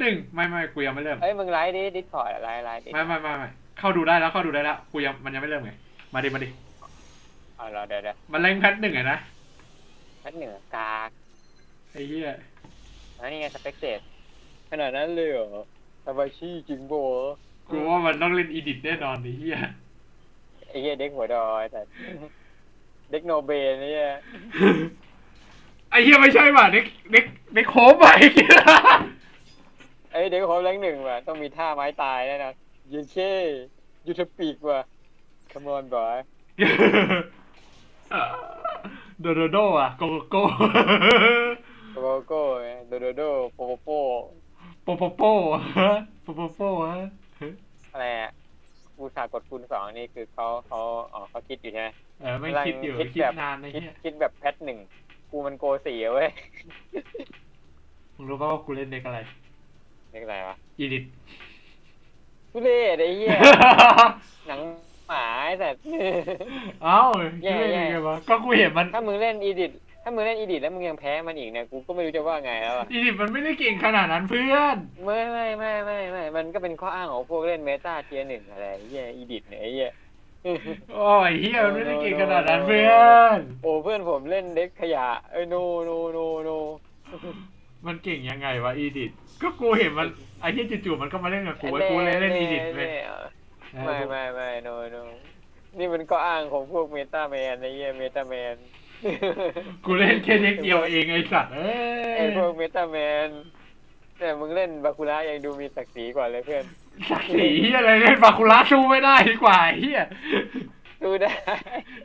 หนึ่งไม่ไม่กูยังไม่เริ่มเอ้ยมึงไลฟ์ดิดิสคอร์ดไลฟ์ไลฟ์ดิไม่ไม่ไม่ไม่เข้าดูได้แล้วเข้าดูได้แล้วกูยังมันยังไม่เริ่มไงมาดิมาดิเอาเราเดี๋ยวเดี๋ยวมันเล่นแพทหนึ่งไงนะแป๊บหนึ่งกากไอ้เหี้ยแล้วนี่ไงสเปกเตดขนาดนั้นเลยเหรอสบายชี่จริงโบกูว่ามันต้องเล่นอีดิทแน่นอนไอ้เหี้ยไอ้เหี้ยเด็กหัวดอยแต่เด็กโนเบลเนี่ยไอ้เหี้ยไม่ใช่ว่ะเด็กเด็กเด็กโคบไปไอ้ย เด็กโฮมแรงหนึ่งว่ะต้องมีท่าไม้ตายแน่นอนยืนเช่ยูทปีกว่ะ come on boy โดโดโดอะโกโก้โกโกโก้โดโดโดโปโปโปโปโปโปโปโปโปฮะอะไรอะกูสากดคูณสองนี่คือเขาเขาอ๋อเขาคิดอยู่ใช่ไหมเออไม่คิดอยู่กำลังคิดแบบนานไอ้คิดเหี้ยคิดแบบแพทหนึ่งกูมันโกสี่อะเว้ยมึงรู้ป่าวว่ากูเล่นเด็กอะไร เรียกอะไรวะอีดิท ทุเรศไอ้เหี้ย หนังหมาไอ้สัตว์เอ้าแย่ คิดได้แย่ยังไงวะก็กูเห็นมันถ้ามึงเล่นอีดิทถ้ามึงเล่นอีดิทแล้วมึงยังแพ้มันอีกเนี่ยกูก็ไม่รู้จะว่าไงแล้วอะอีดิทมันไม่ได้เก่งขนาดนั้นเพื่อน ไม่ไม่ไม่ไม่ไม่มันก็เป็นข้ออ้างของพวกเล่นเมตาเทียหนึ่งอะไรไอ้เหี้ยอีดิทเนี่ยไอ้เหี้ย โอ้ยเฮียมันไม่ได้เก่งขนาดนั้นเพื่อน โอ้เพื่อนผมเล่นเด็กขยะเอ้ยโนโนโนโน มันเก่งยังไงวะอีดิทก็กูเห็นมันไอ้เหี้ยจู่ๆมันก็มาเล่นกับกูไอ้กูเลยเล่นอีดิทเลยไม่ไม่ไม่โนโนนี่มันก็อ้างของพวกเมตาแมนไอ้เหี้ยเมตาแมนกูเล่นแค่เด็กเดียวเองไอ้สัตว์เอ้ไอ้ยพวกเมตาแมนแต่มึงเล่นบาคูระยังดูมีศักดิ์ศรีกว่าเลยเพื่อนสักสีเฮียอะไรเล่นบาคุระสู้ไม่ได้ดีกว่าไอ้เฮียดูได้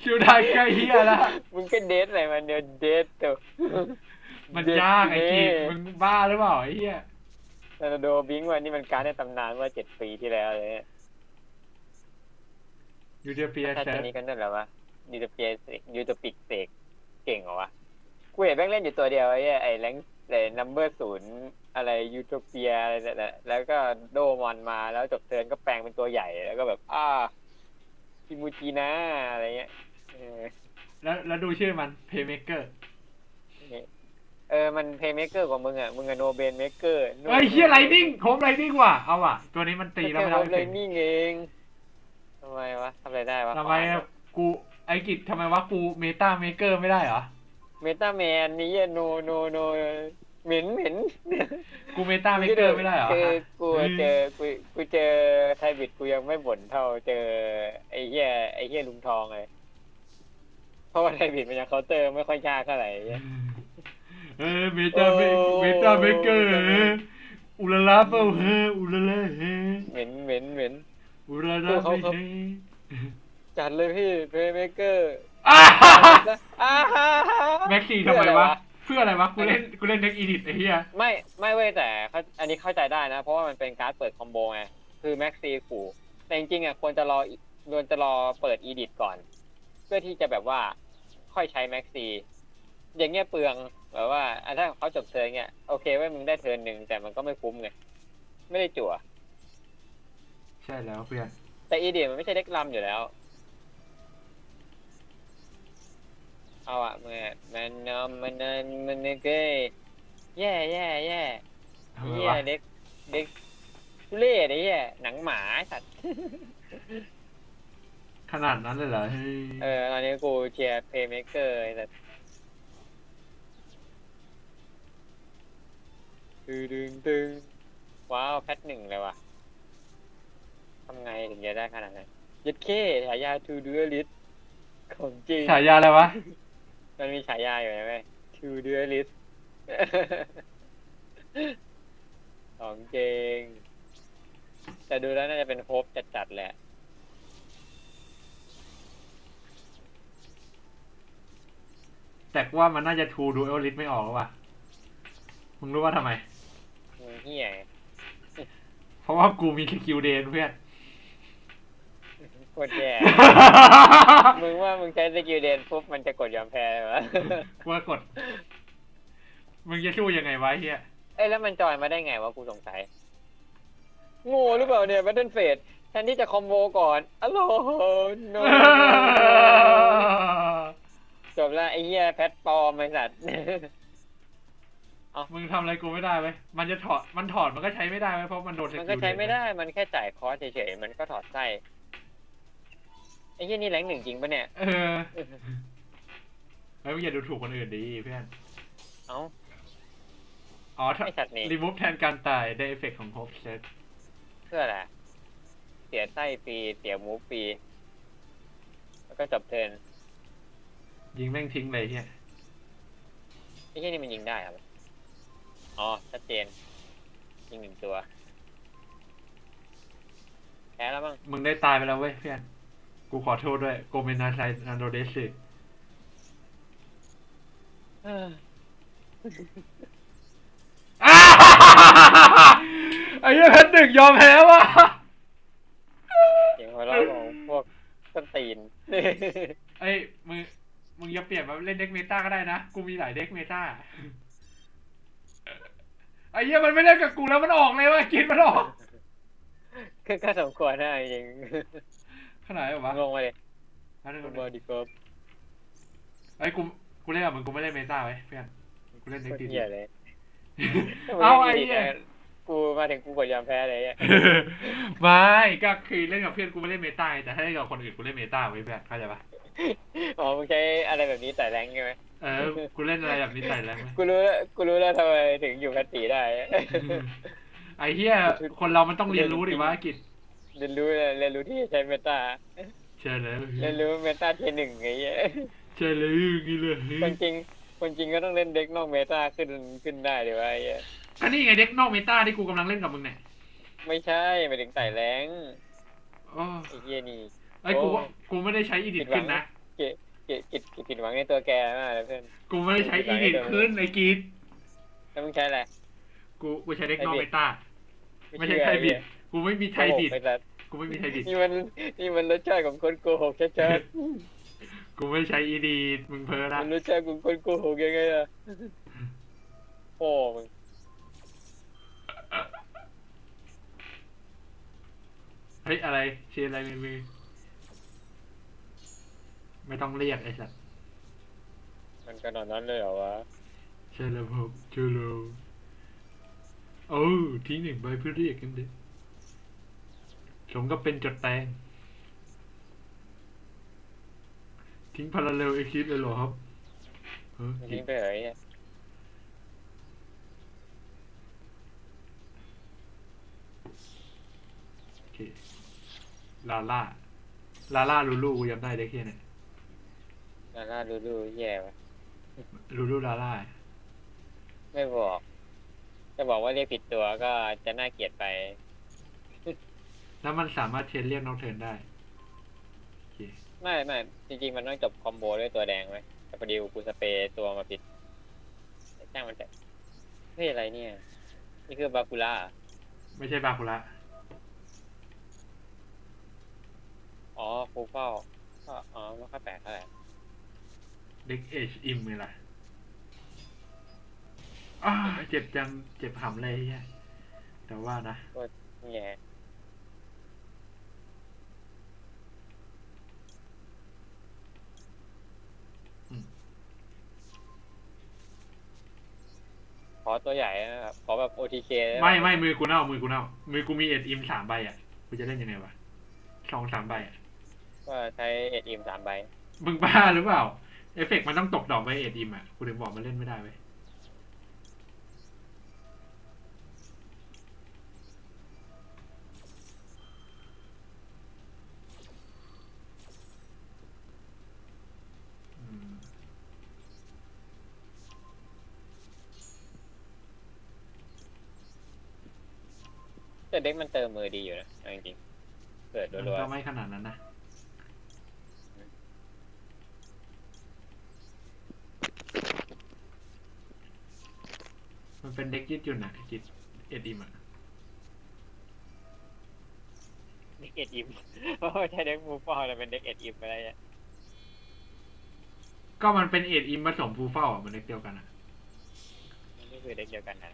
สู้ได้ก็เฮียละมึงก็เดทอะไรมันเดียวเดทตัว มันยากไอ้กีมึงบ้าหรือเปล่าไอ้เฮียนาโดบิงวันนี่มันการดในตำนานเมื่อเจ็ดปีที่แล้วเลยเนี่ยยูเดเปียถ้าเซตัวนี้กันด้วยเหรอวะยูโตเปียเสกยูโตปิกเสกเก่งเหรอวะกูเห็นแม่งเล่นอยู่ตัวเดียวไอ้เหี้ยไอ้แรงไอ้นัมเบอร์ศูนย์อะไรยูโตเปียอะไรนั่นแหละแล้วก็โดมอนมาแล้วจบเทิร์นก็แปลงเป็นตัวใหญ่แล้วก็แบบ อ้าคิมูจินะอะไรเงี้ยเออแล้วแล้วดูชื่อมันเพย์เมเกอร์ เออ มันเพย์เมเกอร์กว่ามึงอะ มึงอะโนเบนเมเกอร์เฮ้ยเฮียไลนิ่งโฮมไลนิ่งว่ะ เอาว่ะ ตัวนี้มันตีตีแล้วแล้วไม่ไม่ได้ได้เอฟเลเฟยกต์นี่เองทำไมวะทำอะไรได้วะทำไมอะกูไอ้กิจทำไมวะกูเมตาเมเกอร์ไม่ได้เหรอ เมตาแมนนี่โนโนโนเหม็นเหม็นกูเมตาเมเกอร์ไม่ได้เหรอคือฮะกูเจอกูกูเจอไทยบิดกูยังไม่บ่นเท่าเจอไอ้เหี้ยไอ้เหี้ยลุงทองเลย เพราะว่าไทยบิดมันยังเคาน์เตอร์ไม่ค่อยยากเท่าไหร่ไอ้ เหี้ยเออเมตาเมเมตาเมเกอร์อุลาลาเปล่าเฮอุลาลาเฮเหม็นเหม็นเหม็น อุลาลาเฮจัดเลยพี่เพย์เมเกอร์อ้าอ้าแม็กซี่ทำไมวะ เพื่ออะไรวะ กูเล่น กูเล่นเด็กอีดิทไอ้เหี้ย ไม่ไม่เว้ยแต่เขาอันนี้เข้าใจได้นะ เพราะว่ามันเป็นการ์ดเปิดคอมโบไงคือแม็กซีขู่แต่จริงๆอะควรจะรอควรจะรอเปิดอีดิทก่อน เพื่อที่จะแบบว่าค่อยใช้แม็กซีอย่างเงี้ยเปลือง แบบว่าอะถ้าเขาจบเทิร์นเงี้ยโอเคเว้ยมึงได้เทิร์นหนึ่งแต่มันก็ไม่คุ้มไงไม่ได้จั่ว ใช่แล้วเพื่อนแต่อีดิทมันไม่ใช่เด็กลำอยู่แล้ว เอาอะเมื่อมันนอมมันนอนมันนึกเอ้ยแย่แย่แย่ทำไมเฮียวะเด็กเด็กทุเล่ไอ้เฮียหนังหมาไอ้สัตว์ ขนาดนั้นเลยเหรอเฮ้ยเออตอนนี้กูเชียร์เพย์เมเกอร์ไอ้สัต ว์ตึงตึงตึงว้าวแพทหนึ่งเลยว่ะทำไงถึงจะได้ขนาดนั้นยัดเคฉายาทูดูลิสของจริงฉายาอะไรวะ มันมีฉายาอยู่นะเว้ยทูดูลิสของจริงแต่ดูแล้วน่าจะเป็นโฮปจัดๆแหละแต่กูว่ามันน่าจะทูดูเอลลิสไม่ออกแล้วว่ะมึงรู้ว่าทำไมมึงเฮียเพ ราะว่ากูมีสกิลเดนเพื่อนโคตรแย่ มึงว่ามึงใช้สกิลเดนปุ๊บมันจะกดยอมแพ้เลยวะว่ากด มึงจะสู้ยังไงวะเฮียเอ้ยแล้วมันจอยมาได้ไงวะกูสงสัยโง่หรือเปล่าเนี่ยแบทเทิลเฟสแทนที่จะคอมโบก่อนอ้โหโนจบละไอ้เหี้ยแพทปลอมไอ้สัตว์ เอ้า มึงทำอะไรกูไม่ได้เว้ยมันจะถอด มันถอดมันก็ใช้ไม่ได้เว้ยเพราะมันโดนสมันกิก็ลใช้เด็กไม่ได้ มันแค่จ่ายคอร์สเฉยๆ มันก็ถอดไส้ ไอ้ที่นี่แรงหนึ่งจริงปะเนี่ย เออเฮ้ยมึงอย่าดูถูกคนอื่นดิเพื่อน เอ้า อ๋อถ้าไอ้สัตว์นี่รีมูฟแทนการตายได้เอฟเฟกต์ของโฮปเซตเพื่ออะไร เสียไส้ฟรี เสียมูฟฟรี แล้วก็จบเทิร์นยิงแม่งทิ้งเลยเฮียไอ้ที่นี่มันยิงได้เหรอ อ๋อ ชัดเจนยิงหนึ่งตัว แพ้แล้วมั้งมึงได้ตายไปแล้วเว้ยเพื่อน กูขอโทษด้วย โกเมนาไซนันโดเดสเอออ้าไอ้เหี้ยเพชรหนึ่งยอมแพ้ว่ะ เสียงหัวเราะของพวกต้นตีน ไอ้ยมึง มึงอย่าเปลี่ยนมาเล่นเด็กเมตาก็ได้นะ กูมีหลายเด็กเมตา ไอ้เหี้ยมันไม่เล่นกับกูแล้วมันออกเลยว่ะกินมันออกคือก็สมควรนะจริงขนาดไหนวะงงไปเลยแป๊บนึงบอดี้เฟิร์มไอ้ยกูกูเล่นกับมึงกูไม่เล่นเมตาไว้เพื่อนกูเล่นเด็กโคตรดีเหี้ยเลยเอาไอ้เหี้ย กูมาถึงกูกดยอมแพ้เลยอะไม่ก็คือเล่นกับเพื่อนกูไม่เล่นเมตาไงแต่ถ้าเล่นกับคนอื่นกูเล่นเมตาไว้เพื่อนเข้าใจปะอ๋อมึงใช้อะไรแบบนี้แต่แรงใช่ไหมเออกูเล่นอะไรแบบนี้ใส่แล้วไหมกูรู้แล้วกูรู้แล้วทำไมถึงอยู่กันตีได้ไอ้เหี้ยคนเรามันต้องเรียนรู้ดิว่ากิจเรียนรู้เลยเรียนรู้ที่จะใช้เมตาเชิญเลยเรียนรู้เมตาเทหนึ่งไงเงี้ยเชิญเลยอย่างงี้เลยคนจริงคนจริงก็ต้องเล่นเด็กนอกเมตาขึ้นขึ้นได้ดีวะไอ้เหี้ย ก็นี่ไงเด็กนอกเมตาที่กูกำลังเล่นกับมึงเนี่ยไม่ใช่หมายถึงไต่แรงโอ้ไอ้เหี้ยนี่ ไอ้ยกูว่ากูไม่ได้ใช้อีดิทขึ้นนะ เกเกกิดกิดผิดหวังในตัวแกมากเลยเพื่อน กูไม่ได้ใช้อีดิทขึ้นไอ้กีดแล้วมึงใช้อะไร กูกูใช้เด็กนอกไอ้เมบิดตาไม่ใช่ไทยบิด กูไม่มีไทยบิดโกหกไปสัตว์กูไม่มีไทยบิด นี่มันนี่มันรสชาติของคนโกหกชัดกูไม่ใช้อีดิทมึงเพ้อๆละมันรสชาติของคนโกหกยังไงล่ะโอ้มึง เฮ้ยอะไรเชียร์อะไรในมือไม่ต้องเรียกไอ้สัสมันขนาดนั้นเลยเหรอวะใช่แล้วครับเจอแล้วโอ้ทิ้งหนึ่งใบเพื่อเรียกกันเด็สมก็เป็นจดแตงทิ้งพาราเรลเอ็กซิสเลยเหรอครับเออมันทิ้ทิ้งงไปเหรอไอ้เนี่ ยโอเคลาล่าลาล่าลูลูกูจำได้ได้แค่เนี่ยน่าน่าดูดูแย่วะลูลูลาล่าไม่บอก จะบอกว่าเรียกผิดตัวก็จะน่าเกลียดไป แล้วมันสามารถเทรนเรียกนอกเทิร์นได้โอเคไม่ไม่จริง ๆ มันต้องจบคอมโบด้วยตัวแดงไว้แต่พอดีกูสเปรย์ตัวมาผิดแต่ช่างมันเถอะเฮ้ยอะไรเนี่ย นี่คือบาคูล่าเหรอไม่ใช่บาคุระ อ๋อฟูเฝ้าก็อ๋อไม่ค่อยแปลกเท่าไหร่เด็กเอชอิมเลยล่ะอ้าเจ็บจัง เจ็บหำเลยแย่แต่ว่านะแย่อืม ขอตัวใหญ่นะครับขอแบบ OTK ด้หไม่ไม่มือกูเน่ามือกูเน่ามือกูมีเอ็ดอิมสามใบอะกูจะเล่นยังไงวะสองสามใบอะ ก็ใช้เอ็ดอิมสามใบมึงบ้าหรือเปล่า เอฟเฟกต์มันต้องตกดอกไปเอ็ดอิมอะกูถึงบอกมันเล่นไม่ได้เว้ยอืมแต่เด็กมันเติมมือดีอยู่นะเอาจริงๆเกิดมันรัวก็ไม่ขนาดนั้นนะ มันเป็นเด็กยืดหยุ่นอะจิตเอ็ดอิมอะๆเด็กเอ็ดอิมเพราะว่าใช้เด็กมูฟอลแต่เป็นเด็กเอ็ดอิมอะไรเนี่ยก็มันเป็นเอ็ดอิมผสมฟูเฝ้าอะมันเด็กเดียวกันอะมันก็คือเด็กเดียวกันนะ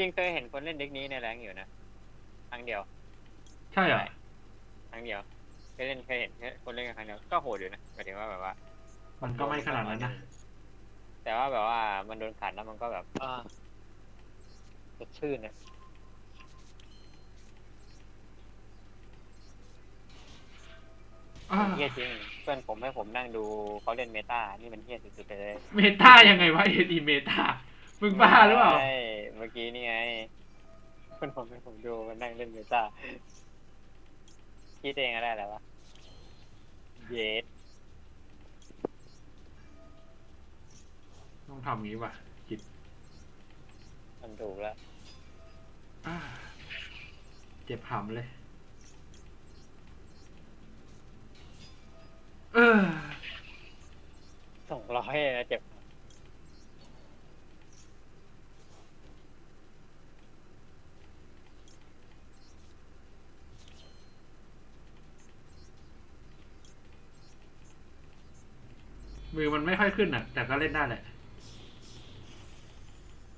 ริงๆเคยเห็นคนเล่นเด็กนี้ในแรงอยู่นะครั้งเดียวใช่เหรอครั้งเดียวเคยเล่นเคยเห็นแค่คนเล่นกันครั้งเดียวก็โหดอยู่นะหมายถึงว่าแบบว่า มันก็ไม่ขนาดนั้นนะแต่ว่าแบบว่ามันโดนขัดแล้วมันก็แบบอ่าสดชื่นนะอ่าเฮียจริงเพื่อนผมให้ผมนั่งดูเขาเล่นเมตานี่มันเฮียสุดๆไปเลย เมตายังไงวะเอ็ดีเมตา มึงบ้าหรือเปล่า ใช่เมื่อกี้นี่ไงเพื่อนผมให้ผมดูมันนั่งเล่นเมตาคิดเองก็ได้แล้ววะเยสต้องทำงี้ว่ะกิดมันถูกแล้วอ่าเจ็บหำเลย เออ สองร้อยนะเจ็บ มือมันไม่ค่อยขึ้นอะ แต่ก็เล่นได้แหละ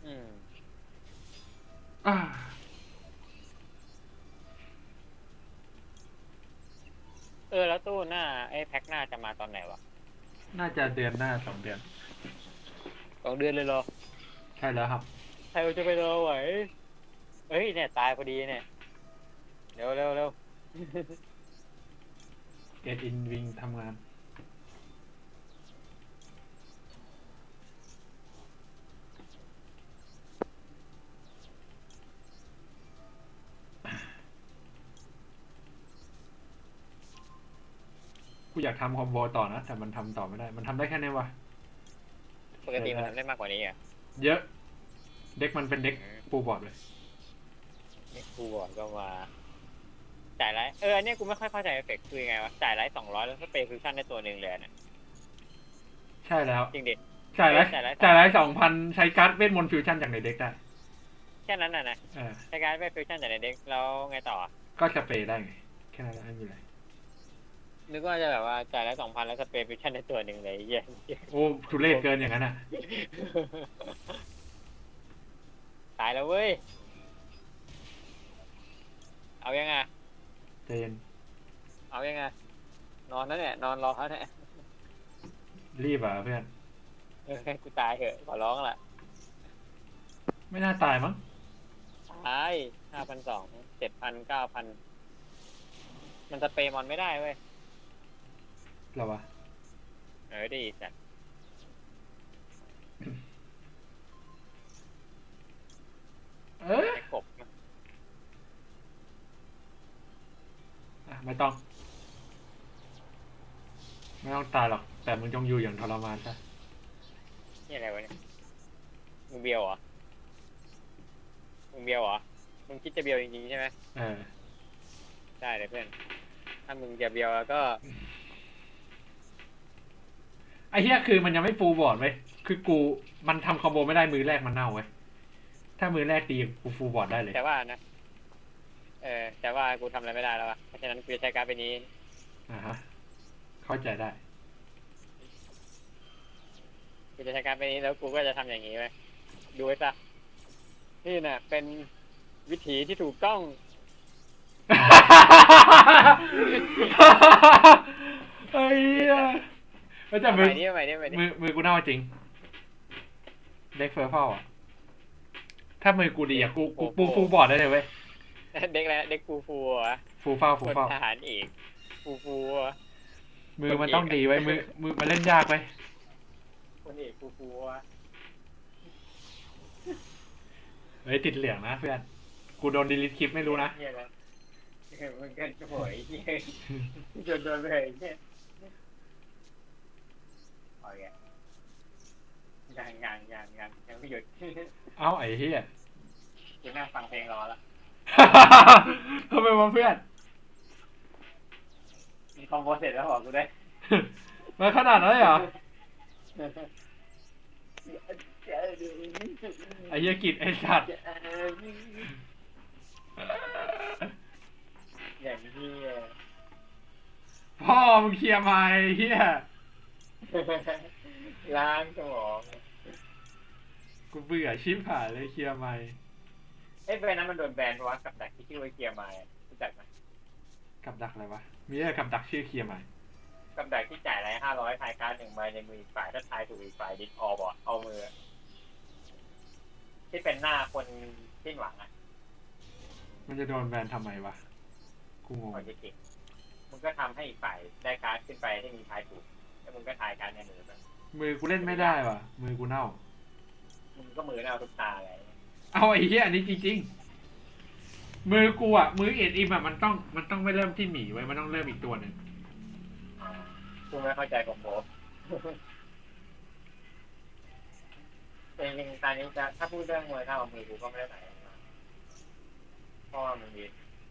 อืมอ่าเออแล้วตู้หน้าไอ้แพ็คหน้าจะมาตอนไหนวะน่าจะเดือนหน้าสองเดือน สองเดือนเลยเหรอใช่แล้วครับ ใครจะไปรอไหวเฮ้ยเนี่ยตายพอดีเนี่ยเร็วเร็วเร็ว เกตอินวิงทำงาน กูอยากทำคอมโบต่อนะ แต่มันทำต่อไม่ได้ มันทำได้แค่นี้วะ ปกติมันทำได้มากกว่านี้อะเยอะ เด็กมันเป็นเด็กปูบอร์ดเลย นี่กูบอกก็มา จ่ายไรเอออันเนี้ยกูไม่ค่อยเข้าใจเอฟเฟกต์คือยังไงวะ จ่ายไรสองร้อยแล้วสเปรย์ฟิวชั่นได้ตัวหนึ่งเลยนะใช่แล้ว จริงดิ จ่ายแล้วจ่ายแล้วจ่ายแล้วสองพันใช้การ์ดเวทมนต์ฟิวชั่นจากในเด็กได้แค่นั้นน่ะนะเออใช้การไปฟิวชั่นจากในเด็กแล้วไงต่อก็สเปรย์ได้ไง แค่นั้นแหละไม่มีอะไร นึกว่าจะแบบว่าจ่ายไรสองพันแล้วสเปรย์ฟิวชั่นได้ตัวหนึ่งเลยเหี้ยโอ้ทุเรศเกินอย่างนั้นอะ ตายแล้วเว้ย เอายังไงใจเย็นเอายังไงนอนนั่นแหละนอนรอเขาเนี่ยรีบอะเพื่อน เออให้กูตายเถอะขอร้องละไม่น่าตายมั้ง ตายห้าพันสองเจ็ดพันเก้าพันมันสเปรย์มอนไม่ได้เว้ย เหรอวะ เออดีจัดเออไอ้กบอะไม่ต้อง ไม่ต้องตายหรอก แต่มึงจงอยู่อย่างทรมานใช่นี่อะไรวะเนี่ยมึงเบียวเหรอมึงเบียวเหรอมึงคิดจะเบียวจริงๆใช่ไหมเออ ได้เลยเพื่อน ถ้ามึงจะเบียวแล้วก็ ไอ้เหี้ยคือมันยังไม่ฟูลบอร์ดเว้ยคือกูมันทำคอมโบไม่ได้มือแรกมันเน่าเว้ยถ้ามือแรกตีกูฟูลบอร์ดได้เลยแต่ว่านะ เออแต่ว่ากูทำอะไรไม่ได้แล้วอะเพราะฉะนั้นกูจะใช้การดไปนี้ อ่าฮะเข้าใจได้ กูจะใช้การดไปนี้แล้วกูก็จะทำอย่างนี้ไว้ดูไว้ซะนี่น่ะ เป็นวิธีที่ถูกต้อง ไอ้เหี้ย แล้วแต่ใหมือม่นี้ใหม่นี้ใหม่นี้มือมือกูเน่าจริงเด็กเฟอร์เฟลอะถ้ามือกูดีอะกูกูปูฟูลบอร์ดได้เลยเว้ยเด็กแล้วเด็กฟูฟูๆอะฟูลเฝ้าฟูคลนเฝ้าทหารเอกฟูฟูๆอะมือมันต้องดีไว้ยมือมือมันเล่นยากไว้ยคนเอกฟูฟูๆอะเฮ้ยติดเหลืองนะเพื่อน กูโดนดีลิทคลิปไม่รู้นะเหี้ยอะไรเออมึงกันโวยเหี้ยจนโดนไปเลย เนี่ยโอเคยังยังยังยังยังไม่หยุดเอ้าไอ้เหี้ยกูนั่งฟังเพลงรอละทำไมวะเพื่อน มีคอมโบเสร็จแล้วบอกกูได้มาขนาดนั้นเลยเหรอ ไอ้เหี้ยกิจไอ้สัตว์อย่างนี้พ่อมึงเคลียร์มาไอ้เหี้ย ล้างสมองกูเบื่อชิบหายเลยเคลียร์ไม่เอ้ยแบรนด์นั้นมันโดนแบนเพราะว่ากับดักที่ชื่อว่าเกียร์มารู้จักไหมกับดักอะไรวะ มีอะไรกับดักชื่อเคลียร์ไหมกับดักที่จ่ายอะไรห้าร้อยทายการ์ดหนึ่งใบในมืออีกฝ่ายถ้าทายถูกอีกฝ่ายดิสออบอร์ดเอามือ ที่เป็นหน้าคนสิ้นหวังอะ มันจะโดนแบนทำไมวะ กูงงก่อนจะเก่งมึงก็ทำให้อีกฝ่ายได้การ์ดขึ้นไปที่มีทายถูก แล้วมึงก็ทายการ์ดในมือไปมือกูเล่นไม่ได้วะมือกูเน่า มึงก็มือเอาทุกตาเลยเอาไอ้เหี้ยอันนี้จริงๆ มือกูอะ มือเอ็ดอิมอะมันต้องมันต้องไม่เริ่มที่หมีไว้มันต้องเริ่มอีกตัวหนึ่งกูไม่เข้าใจของโบแต่จริงๆตอนนี้จะถ้าพูดเรื่องมวยเท่ามือกูก็ไม่ได้ไหนมาเพราะว่ามันมี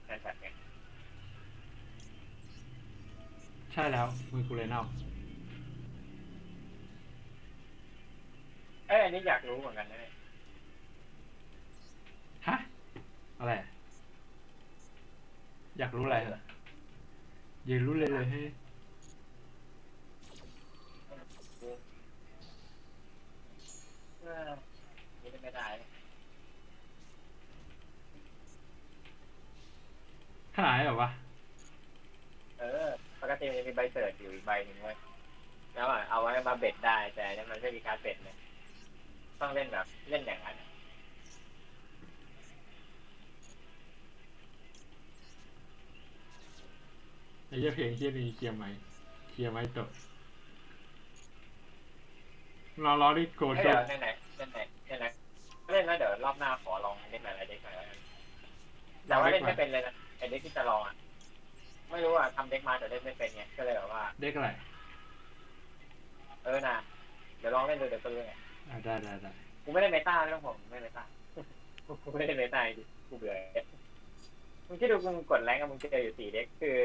แฟนแบบไง ใช่แล้ว มือกูเลยเน่า อ้ยอันนี้อยากรู้เหมือนกันนะเนี่ยฮะ อะไรอะอยากรู้อะไรเหรออยากรู้เลยเลยให้เออนี่ไม่ได้ขนาดไหนแบบวะ เออ ปกติมันจะมีใบเสิร์ชอยู่อีกใบหนึ่งไว้ยแล้วอะเอาไว้มาเบ็ดได้ แต่อันนี้มันไม่มีการเบ็ดเลย ต้องเล่นแบบเล่นอย่างนั้นไอ้เหี้ยเพลงเหี้ยนี้เคลียร์ไหมเคลียร์ไหมจบรอรอดิโกเอ้ยจเดี๋ยบวเล่นไหนเล่นไหนเล่นไหนเล่นแล้วเดี๋ยวรอบหน้าขอลองเล่นอะไรเด็กหน่อยแล้วกันแต่ว่าเล่นไม่เป็นเลยนะไอเด็กที่จะลองอะไม่รู้อะทำเด็กมาแต่เล่นไม่เป็นไงก็เลยแบบว่า เด็กอะไร เออนะเดี๋ยวลองเล่นดูเดี๋ยวก็รู้ไง อ่าได้ได้ได้กูไม่ได้เมตาไม่ต้องห่วงไม่เมตากูไม่ได้เมตาจริงกูเบื่อมึงคิดดูมึงกดแรงกับมึงเจออยู่สี่เด็กคือ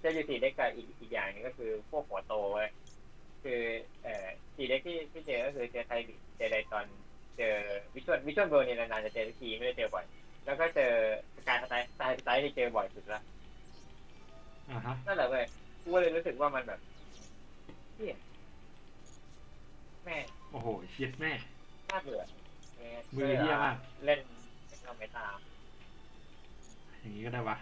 เจออยู่สี่เด็กกับอีกอีกอย่างหนึงก็คือพวกหัวโตเว้ยคือเอ่อสี่เด็กที่ที่เจอก็คือเจอไทบิเจอไดตอนเจอวิชวลวิชวลเบอร์นี่นานๆจะเจอทุกทีไม่ได้เจอบ่อย แล้วก็เจอการสไตล์สไตล์สไตล์ที่เจอบ่อยสุดละอ่าฮะนั่นแหละเว้ยกูก็เลยรู้สึกว่ามันแบบเฮียแม่ง โอ้โหเชียดแม่น่าเบื่อมือเหี้ยมาก เล่นเล่นเอาไม่ตาม อย่างนี้ก็ได้วะ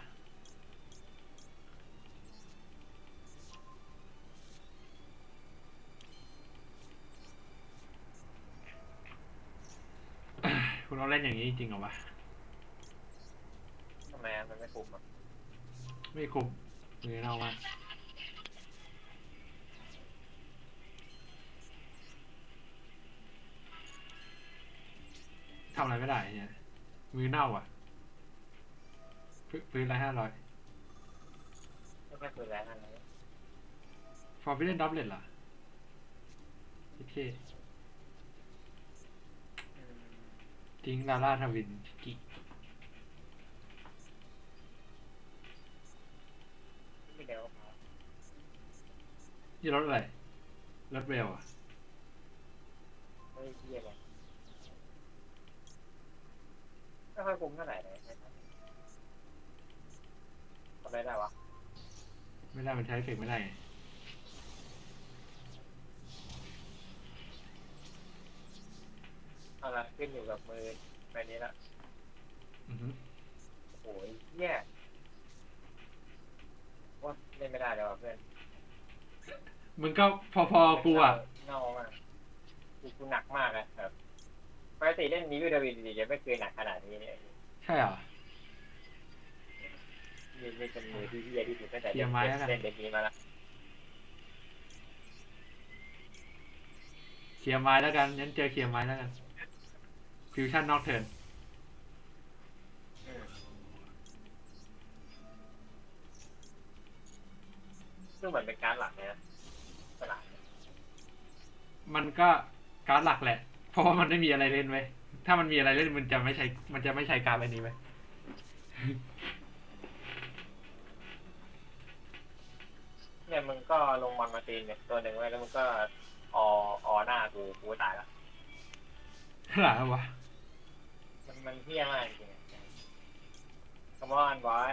คุณเราเล่นอย่างนี้จริงๆเหรอวะทำไมอะมันไม่คุ้มอะ ไม่คุ้มมือเน่ามา ทำอะไรไม่ได้เนี่ยมือเน่าอะพื้นพื้นละห้าร้อยไม่ใช่ปืนแรงอะไรฟอร์ฟิเดนดับเบิลเหรอโอเคอืมทิ้งลาล่าทวินกิไม่เดี๋ยวครับนี่รถอะไร รถเวลอะไม่เที่ยเลย ไม่ค่อยคุ้มเท่าไหร่เลยทำได้ได้วะไม่ได้มันใช้เอฟเฟกต์ไม่ได้ไงเอาละขึ้นอยู่กับมือแบบนี้ละอือฮึโอ้ยเนี่ยว่าเล่นไม่ได้เลยว่ะเพื่อนมึงก็พอๆกูอะเน่ามากกูกูหนักมากอะแบบ ปกติเล่นนี้วิดีโอดีๆจะไม่เคยหนักขนาดนี้เนี่ยใช่เหรอ นี่นี่เป็นมือที่เฮียที่สุดตั้งแต่เคลียร์ไม้แล้วกันเล่นเด็กนี้มาละเคลียร์ไม้แล้วกันงั้นเจอเคลียร์ไม้แล้วกัน ฟิวชั่นนอกเทิร์นอืมซึ่งเหมือนเป็นการดหลักเลยนะตลาดมันก็การ์ดหลักแหละ เพราะว่ามันไม่มีอะไรเล่นไว้ยถ้ามันมีอะไรเล่นมันจะไม่ใช้ มันจะไม่ใช้การ์ดใบนี้ไว้ยเนี่ยมึงก็ลงมอนมาตีนเนี่ยตัวหนึ่งไว้แล้วมึงก็ออออหน้ากูกูตายละหลายวะมันมันเฮี้ยมากจริงๆ Come on boy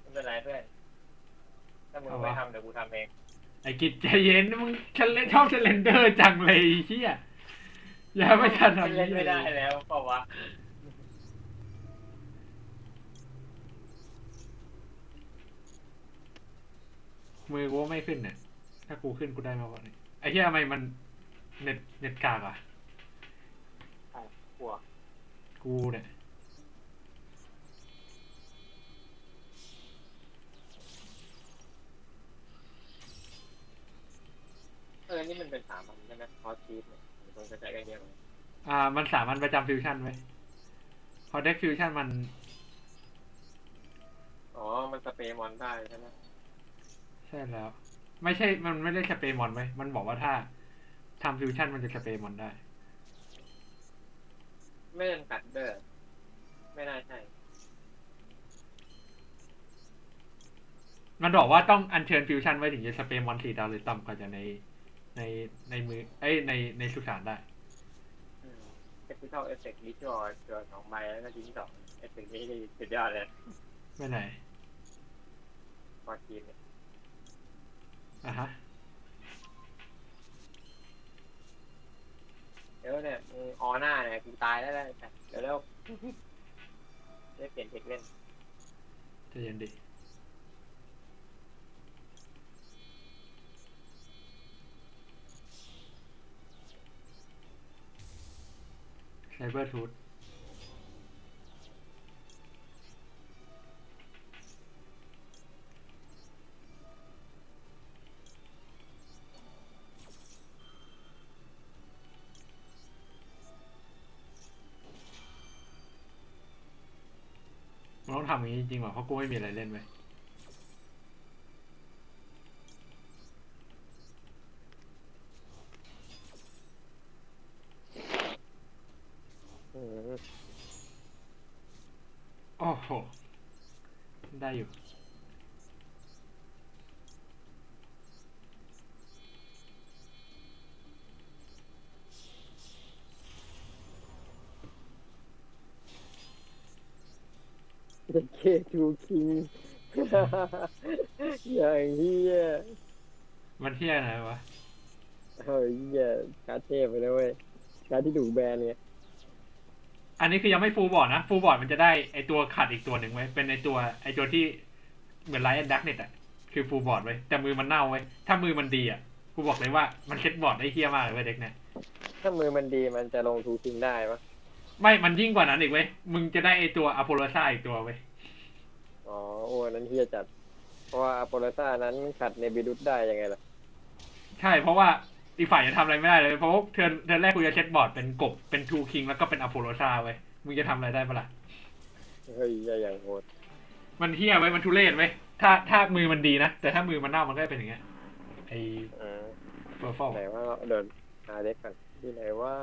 ไม่เป็นไรเพื่อนถ้ามึงไม่ทำเดี๋ยวกูทำเองไอ้กิจใจเย็นมึงฉันเล่นชอบเชลเลนเดอร์จังเลยไอ้เฮีย แล้วไม่ทันทำเล่นไม่ได้แล้วเปล่าวะมือกูไม่ขึ้นเนี่ย ถ้ากูขึ้นกูได้มากกว่านี้ไอ้ที่ทำไมมันเน็ตเน็ตกากอะหัวกูเนี่ยเออ นี่มันเป็นสามอันใช่ไหมพอชีพเนี่ย มคงจะใจกันเยอะเลยอ่า มันสามารถประจำฟิวชั่นไว้พอเด็กฟิวชั่นมัน อ๋อ มันสเปรย์มอนได้ใช่ไหมใช่แล้ว ไม่ใช่ มันไม่ได้สเปรย์มอนไว้มันบอกว่าถ้าทำฟิวชั่นมันจะสเปรย์มอนได้ ไม่จำกัดเด้อไม่น่าใช่ มันบอกว่าต้องอัญเชิญฟิวชั่นไว้ถึงจะสเปรย์มอนสี่ดาวหรือต่ำกว่าจะใน ในในมือเอ้ยในในสุสานได้อืมเทคนิคอลเอฟเฟกต์วิชวลตัวสองใบแล้วก็ทิ้งสองเอฟเฟกต์นี้นี่สุดยอดเลยไม่ไหนฮอตชีสเนี่ยอะฮะเดี๋ยวเนี่ยมึงออหน้าเนี่ยกูตายแล้วนะเดี๋ยวแล้วได้เปลี่ยนเทคเล่นใจะเย็นดิ ไซเบอร์ทูธมันต้องทำอย่างนี้จริงๆว่ะเพราะกูไม่มีอะไรเล่นไว้ย อืม โอ้โห ได้อยู่ เค ทูคิง อย่างเฮียมันเที่ยไหนวะเฮ้ยเฮียการดเทพไปแล้วเว้ยการดที่ถูกแบนเนี่ยอันนี้คือยังไม่ฟูลบอร์ดนะ ฟูลบอร์ดมันจะได้ไอตัวขัดอีกตัวหนึ่งไว้ยเป็นไอตัวไอตัวที่เหมือนไลท์แอนดักเน็ตอะคือฟูลบอร์ดไว้ยแต่มือมันเน่าไว้ยถ้ามือมันดีอะกูบอกเลยว่ามันเซ็ตบอร์ดได้เฮี้ยมากเลยเว้ยเด็กเนี่ย ถ้ามือมันดีมันจะลงทูคิงได้ปะไม่ มันยิ่งกว่านั้นอีกเว้ย มึงจะได้ไอตัวอโพโลซาอีกตัวเว้ย อ๋อโอ้อันนั้นเฮียจัด เพราะว่าอโปโลซ่านั้นขัดเนบิดุสได้ยังไงล่ะ ใช่เพราะว่าอีกฝ่ายจะทำอะไรไม่ได้เลย เพราะว่าเทิร์นเทิร์นแรกกูจะเซ็ตบอร์ดเป็นกบเป็นทูคิงแล้วก็เป็นอโพโลซาเว้ยมึงจะทำอะไรได้ปะล่ะ เฮ้ยเหี้ยอย่างโหดมันเฮี้ยไว้ยมันทุเรศไว้ยถ้าถ้ามือมันดีนะ แต่ถ้ามือมันเน่ามันก็จะเป็นอย่างเงี้ยไออ่าเฟอร์ฟอลไหนว่าเดินหาเด็กก่อนที่ไหนว่า